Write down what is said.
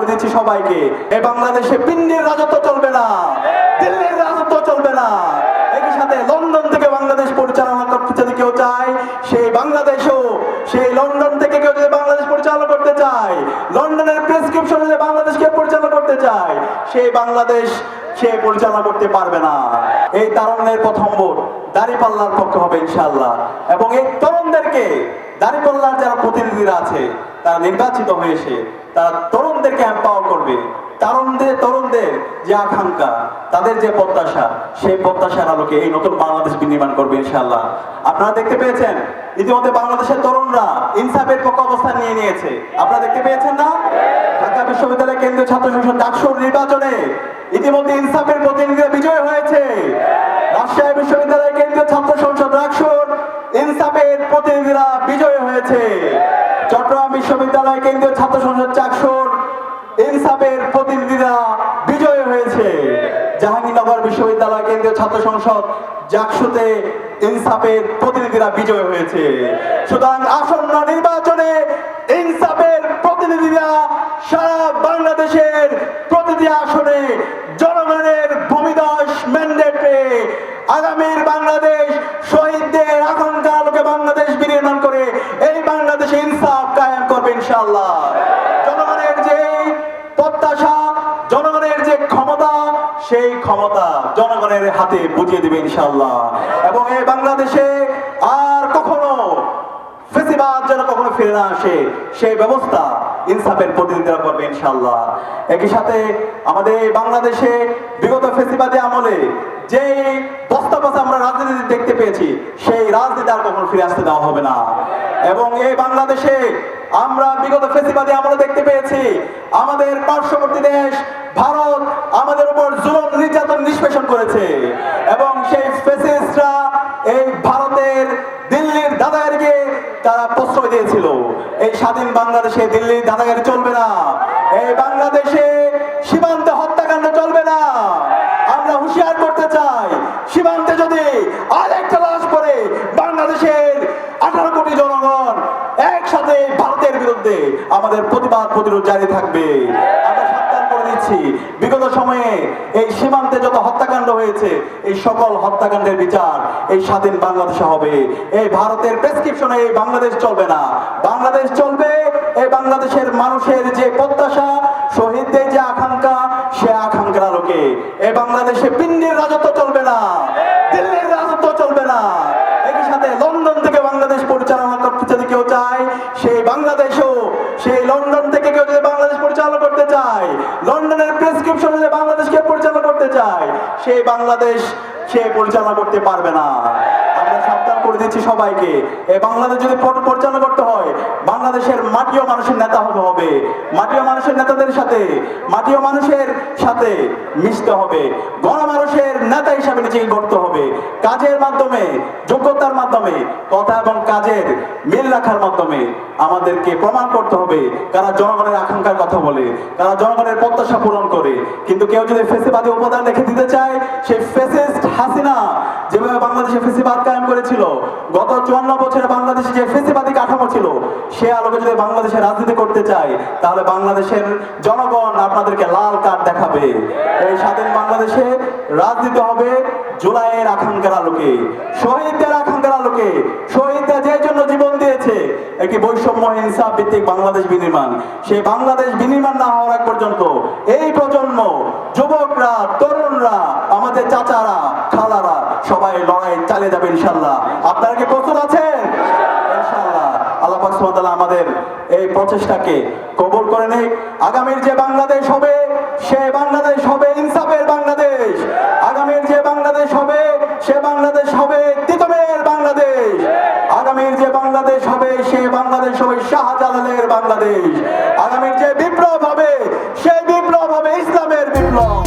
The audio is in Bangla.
করে দিচ্ছি সবাইকে। এ বাংলাদেশে পিন্ডির রাজত্ব চলবে না। দিল্লির রাজত্ব চলবে না। একই সাথে লন্ডন থেকে বাংলাদেশ পরিচালনা করতে যদি কেউ চায়, সেই বাংলাদেশও, সেই লন্ডন থেকে কেউ যদি বাংলাদেশ পরিচালনা করতে চায়, লন্ডনের প্রেসক্রিপশন বাংলাদেশকে পরিচালনা করতে চায়, সেই বাংলাদেশ সে পরিচালনা করতে পারবে না। এই তারুণ্যের প্রথম ভোট দাঁড়িপাল্লার পক্ষে হবে ইনশাল্লাহ এবং এই তরুণদেরকে দাঁড়িপাল্লার যারা প্রতিনিধিরা আছে, তারা নির্বাচিত হয়েছে তারা তরুণদেরকে এম্পাওয়ার করবে। তরুণদের তরুণদের যে আকাঙ্ক্ষা, তাদের যে প্রত্যাশা, সেই প্রত্যাশার আলোকে এই নতুন বাংলাদেশ বিনির্মাণ করবে ইনশাল্লাহ আপনারা দেখতে পেয়েছেন, ইতিমধ্যে বাংলাদেশের তরুণরা ইনসাফের পক্ষ অবস্থান নিয়ে নিয়েছে। আপনারা দেখতে পেয়েছেন না? ঢাকা বিশ্ববিদ্যালয় কেন্দ্রীয় ছাত্র সংসদ ডাকসুর নির্বাচনে ইতিমধ্যে ইনসাফের প্রতিনিধিরা বিজয় হয়েছে। রাজশাহী বিশ্ববিদ্যালয় কেন্দ্রীয় ছাত্র সংসদ ডাকসুর ইনসাফের প্রতিনিধিরা বিজয় হয়েছে। চট্টগ্রাম বিশ্ববিদ্যালয় কেন্দ্রীয় ছাত্র সংসদ চাকসুর ইনসাফের প্রতিনিধিরা বিজয় হয়েছে। জাহাঙ্গীরনগর বিশ্ববিদ্যালয় কেন্দ্রীয় ছাত্র সংসদ জাকসুতে ইনসাফের প্রতিনিধিরা বিজয় হয়েছে। সুতরাং আসন্ন নির্বাচনে ইনসাফের প্রতিনিধিরা সারা বাংলাদেশের প্রতিটি আসনে জনগণের ভূমিদশ ম্যান্ডেট আগামীর বাংলাদেশ শহীদদের আকাঙ্ক্ষা আলোকে বাংলাদেশ বিনির্মাণ করে এই বাংলাদেশে ইনসাফ কায়েম করবে ইনশাআল্লাহ। জনগণের যে প্রত্যাশা, জনগণের যে ক্ষমতা, সেই ক্ষমতা জনগণের হাতে বুঝিয়ে দিবে ইনশাআল্লাহ। এবং এই বাংলাদেশে আর ফেসিবাদ যেন কখনো ফিরে না আসে, সেই ব্যবস্থা ইনসাফের প্রতিনিধিরা করবে ইনশাআল্লাহ। একই সাথে আমাদের বাংলাদেশে বিগত ফেসিবাদী আমলে যে বস্তা বস্তা আমরা রাজনীতি দেখতে পেয়েছি, সেই রাজনীতি আর কখনো ফিরে আসতে দেওয়া হবে না। এবং এই বাংলাদেশে আমরা বিগত ফেসিবাদী আমলে দেখতে পেয়েছি, আমাদের পার্শ্ববর্তী দেশ, ভারত, আমাদের উপর জুলুম নির্যাতন নিষ্পেষণ করেছে এবং সেই ফেসিস্টরা এই ভারতের দিল্লির দাদাগারিকে তারা প্রশ্রয় দিয়েছিল এই স্বাধীন বাংলাদেশে দিল্লির দাদাগারি চলবে না। এই বাংলাদেশে সীমান্ত হত্যাকাণ্ড চলবে না। আমরা হুঁশিয়ার করতে চাই, সীমান্তে যদি আরেকটা লাশ পড়ে, বাংলাদেশের আঠারো কোটি জনগণ একসাথে ভারতের বিরুদ্ধে আমাদের প্রতিবাদ প্রতিরোধ জারি থাকবে। আমরা দিচ্ছি বিগত সময়ে এই সীমান্তে যত হত্যাকাণ্ড হয়েছে, এই সকল হত্যাকাণ্ডের বিচার এই স্বাধীন বাংলাদেশে হবে। এই ভারতের প্রেসক্রিপশনে এই বাংলাদেশ চলবে না। বাংলাদেশ চলবে, এই বাংলাদেশের মানুষের যে প্রত্যাশা, শহীদদের যে আকাঙ্ক্ষা, সে আকাঙ্ক্ষার আলোকে। এই বাংলাদেশে পিন্ডির রাজত্ব চলবে না দিল্লির রাজত্ব চলবে না একই সাথে লন্ডন থেকে বাংলাদেশ পরিচালনা করতে যদি কেউ চায় সেই বাংলাদেশও সেই লন্ডন থেকে কেউ যদি বাংলাদেশ পরিচালনা করতে চায় লন্ডনের প্রেসক্রিপশন যদি বাংলাদেশকে পরিচালনা করতে চায় সেই বাংলাদেশ সে পরিচালনা করতে পারবে না। বাংলাদেশের মাটিও মানুষের নেতা হতে হবে। মাটিও মানুষের নেতাদের সাথে, মাটিও মানুষের সাথে মিশতে হবে। গণমানুষের কাজের মাধ্যমে, যোগ্যতার মাধ্যমে, কথা এবং কাজের মিল রাখার মাধ্যমে আমাদেরকে প্রমাণ করতে হবে কারা জনগণের আকাঙ্ক্ষার কথা বলে, কারা জনগণের প্রত্যাশা পূরণ করে। কিন্তু কেউ যদি ফেসিবাদী উপাদান রেখে দিতে চায়, সেই ফেসিস্ট হাসিনা যেভাবে বাংলাদেশে ফেসিবাদ কায়েম করেছিল, গত চুয়ান্ন বছরে বাংলাদেশে যে ফেসিবাদী কাঠামো ছিল, সে আলোকে যদি বাংলাদেশে রাজনীতি করতে চায়, তাহলে বাংলাদেশের জনগণ আপনাদেরকে লাল কার্ড দেখাবে। এই স্বাধীন বাংলাদেশে রাজনীতি হবে জুলাইয়ের আকাঙ্ক্ষার আলোকে। শহীদদের আকাঙ্ক্ষার আলোকে। শহীদরা যে জন্য জীবন দিয়েছে একটি বৈষম্য ইনসাফ ভিত্তিক বাংলাদেশ বিনির্মাণ। সেই বাংলাদেশ বিনির্মাণ না হওয়ার আগ পর্যন্ত এই প্রজন্ম, যুবকরা, তরুণরা, আমাদের চাচারা, খালারা, সবাই লড়াই চালিয়ে যাবে ইনশাল্লাহ। আপনারা কি প্রস্তুত আছেন? আমাদের এই প্রচেষ্টাকে কবুল করে নেই আগামীর যে বাংলাদেশ হবে, সে বাংলাদেশ হবে ইনসাফের বাংলাদেশ। আগামীর যে বাংলাদেশ হবে, সে বাংলাদেশ হবে তিতমের বাংলাদেশ। আগামীর যে বাংলাদেশ হবে বাংলাদেশ সবাই শাহজালালের বাংলাদেশ। আগামীর যে বিপ্লব হবে সেই বিপ্লব হবে ইসলামের বিপ্লব।